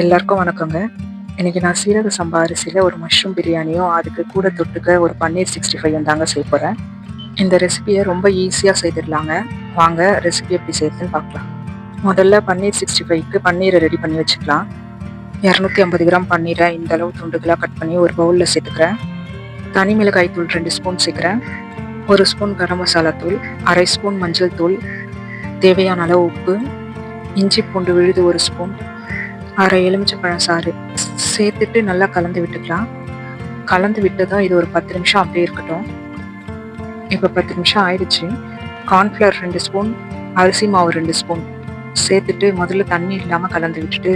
எல்லாருக்கும் வணக்கங்க. இன்னைக்கு நான் சீரக சம்பா அரிசியில் ஒரு மஷ்ரூம் பிரியாணியும் அதுக்கு கூட தொட்டுக்க ஒரு பன்னீர் சிக்ஸ்டி ஃபைவ் தாங்க செய்ய போகிறேன் இந்த ரெசிபியை ரொம்ப ஈஸியாக செய்திடலாங்க. வாங்க ரெசிபி எப்படி செய்யுதுன்னு பார்க்கலாம். முதல்ல பன்னீர் சிக்ஸ்டி ஃபைவ்க்கு பன்னீரை ரெடி பண்ணி வச்சுக்கலாம். இரநூத்தி ஐம்பது கிராம் பன்னீரை இந்த அளவு துண்டுகளாக கட் பண்ணி ஒரு பவுலில் சேர்த்துக்கிறேன். தனி மிளகாய் தூள் ரெண்டு ஸ்பூன் சேர்க்குறேன். ஒரு ஸ்பூன் கரம் மசாலா தூள் அரை ஸ்பூன் மஞ்சள் தூள் தேவையான அளவு உப்பு இஞ்சி பூண்டு விழுது ஒரு ஸ்பூன் அரை எலுமிச்சப்பழம் சாறு. சேர்த்துட்டு நல்லா கலந்து விட்டுக்கலாம். கலந்து விட்டதும் இது ஒரு பத்து நிமிஷம் அப்படியே இருக்கட்டும். இப்போ பத்து நிமிஷம் ஆயிடுச்சு. கார்ன்ஃப்ளவர் ரெண்டு ஸ்பூன் அரிசி மாவு ரெண்டு ஸ்பூன் சேர்த்துட்டு முதல்ல தண்ணி இல்லாமல் கலந்து விட்டுட்டு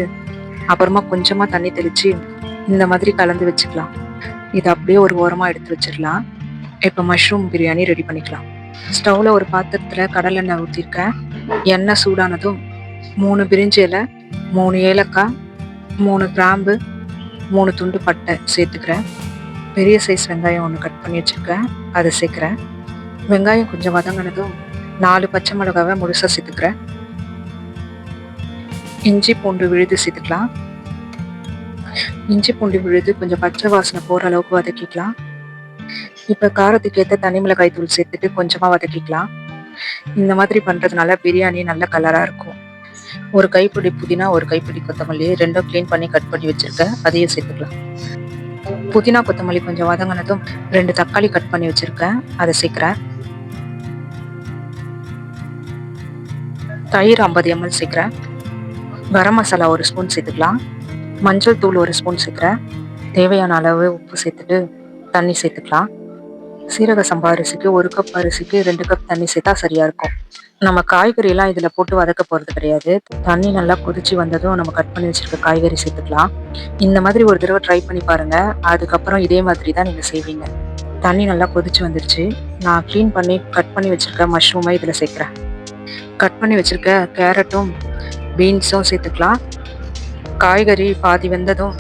அப்புறமா கொஞ்சமாக தண்ணி தெளித்து இந்த மாதிரி கலந்து வச்சுக்கலாம். இதை அப்படியே ஒரு ஓரமாக எடுத்து வச்சிடலாம். இப்போ மஷ்ரூம் பிரியாணி ரெடி பண்ணிக்கலாம். ஸ்டவ்வில் ஒரு பாத்திரத்தில் கடலெண்ணெய் ஊற்றிருக்கேன் எண்ணெய் சூடானதும் மூணு பிரிஞ்சு இலை மூணு ஏலக்காய் மூணு கிராம்பு மூணு துண்டு பட்டை சேர்த்துக்கிறேன். பெரிய சைஸ் வெங்காயம் ஒன்று கட் பண்ணி வச்சுருக்கேன். அதை சேர்க்குறேன். வெங்காயம் கொஞ்சம் வதங்கினதும் நாலு பச்சை மிளகாவை முழுசாக சேர்த்துக்கிறேன். இஞ்சி பூண்டு விழுது சேர்த்துக்கலாம். இஞ்சி பூண்டு விழுது கொஞ்சம் பச்சை வாசனை போகிற அளவுக்கு வதக்கிக்கலாம். இப்போ காரத்துக்கு ஏற்ற தனி மிளகாய் தூள் சேர்த்துட்டு கொஞ்சமாக வதக்கிக்கலாம். இந்த மாதிரி பண்ணுறதுனால பிரியாணி நல்ல கலராக இருக்கும். ஒரு கைப்பிடி புதினா ஒரு கைப்பிடி கொத்தமல்லி ரெண்டும் க்ளீன் பண்ணி கட் பண்ணி வச்சுருக்கேன். அதையும் சேர்த்துக்கலாம். புதினா கொத்தமல்லி கொஞ்சம் வதங்கினதும் ரெண்டு தக்காளி கட் பண்ணி வச்சுருக்கேன். அதை சேர்க்குறேன். தயிர் ஐம்பது எம்எல் சேர்க்குறேன். கரம் மசாலா ஒரு ஸ்பூன் சேர்த்துக்கலாம். மஞ்சள் தூள் ஒரு ஸ்பூன் சேர்க்குறேன். தேவையான அளவு உப்பு சேர்த்துட்டு தண்ணி சேர்த்துக்கலாம். சீரக சம்பா அரிசிக்கு ஒரு கப் அரிசிக்கு ரெண்டு கப் தண்ணி சேர்த்தா சரியா இருக்கும். நம்ம காய்கறி எல்லாம் இதுல போட்டு வதக்க போறது கிடையாது. தண்ணி நல்லா கொதிச்சு வந்ததும் நம்ம கட் பண்ணி வச்சிருக்க காய்கறி சேர்த்துக்கலாம். இந்த மாதிரி ஒரு தடவை ட்ரை பண்ணி பாருங்க. அதுக்கப்புறம் இதே மாதிரி தான் நீங்க செய்வீங்க. தண்ணி நல்லா கொதிச்சு வந்துருச்சு. நான் க்ளீன் பண்ணி கட் பண்ணி வச்சிருக்க மஷ்ரூமை இதுல சேர்க்குறேன். கட் பண்ணி வச்சிருக்க கேரட்டும் பீன்ஸும் சேர்த்துக்கலாம். காய்கறி பாதி வெந்ததும்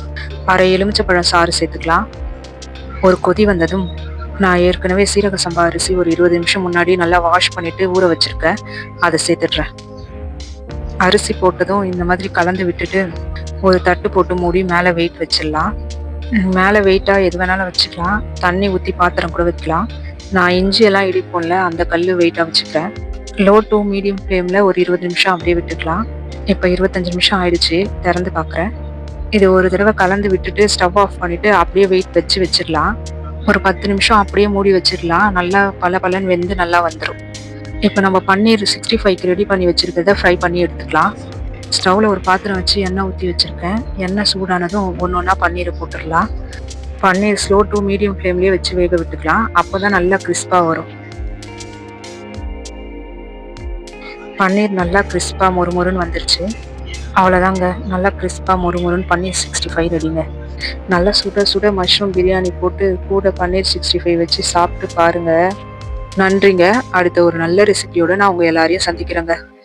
அரை எலுமிச்சப்பழம் சாறு சேர்த்துக்கலாம். ஒரு கொதி வந்ததும் நான் ஏற்கனவே சீரக சம்பா அரிசி ஒரு இருபது நிமிஷம் முன்னாடி நல்லா வாஷ் பண்ணிட்டு ஊற வச்சிருக்கேன். அதை சேர்த்துடுறேன். அரிசி போட்டதும் இந்த மாதிரி கலந்து விட்டுட்டு ஒரு தட்டு போட்டு மூடி மேலே வெயிட் வச்சிடலாம். மேலே வெயிட்டாக எது வேணாலும் வச்சுக்கலாம். தண்ணி ஊற்றி பாத்திரம் கூட வைக்கலாம். நான் இஞ்சியெல்லாம் இடிப்போம்ல அந்த கல் வெயிட்டாக வச்சுக்கிறேன் லோ டு மீடியம் ஃப்ளேமில் ஒரு இருபது நிமிஷம் அப்படியே விட்டுக்கலாம். இப்போ இருபத்தஞ்சு நிமிஷம் ஆயிடுச்சு திறந்து பார்க்குறேன் இது ஒரு தடவை கலந்து விட்டுட்டு ஸ்டவ் ஆஃப் பண்ணிவிட்டு அப்படியே வெயிட் வச்சு வச்சிடலாம். ஒரு பத்து நிமிஷம் அப்படியே மூடி வச்சிடலாம். நல்லா பல பலன் வெந்து நல்லா வந்துடும் இப்போ நம்ம பன்னீர் சிக்ஸ்டி ஃபைவ்க்கு ரெடி பண்ணி வச்சுருக்கிறத ஃப்ரை பண்ணி எடுத்துக்கலாம். ஸ்டவ்வில் ஒரு பாத்திரம் வச்சு எண்ணெய் ஊற்றி வச்சுருக்கேன். எண்ணெய் சூடானதும் ஒன்று ஒன்றா பன்னீரை போட்டுடலாம். பன்னீர் ஸ்லோ டு மீடியம் ஃப்ளேம்லேயே வச்சு வேக விட்டுக்கலாம். அப்போ தான் நல்லா கிறிஸ்பாக வரும். பன்னீர் நல்லா கிறிஸ்பாக மொறுமொறுன்னு வந்துருச்சு. அவ்வளோதாங்க நல்லா கிறிஸ்பாக மொறுமொறுன்னு பன்னீர் சிக்ஸ்டி ஃபைவ் ரெடிங்க நல்லா சுட சுட மஷ்ரூம் பிரியாணி போட்டு கூட பன்னீர் சிக்ஸ்டி ஃபைவ் வச்சு சாப்பிட்டு பாருங்கள் நன்றிங்க. அடுத்த ஒரு நல்ல ரெசிபியோடு நான் உங்கள் எல்லாரையும் சந்திக்கிறேங்க.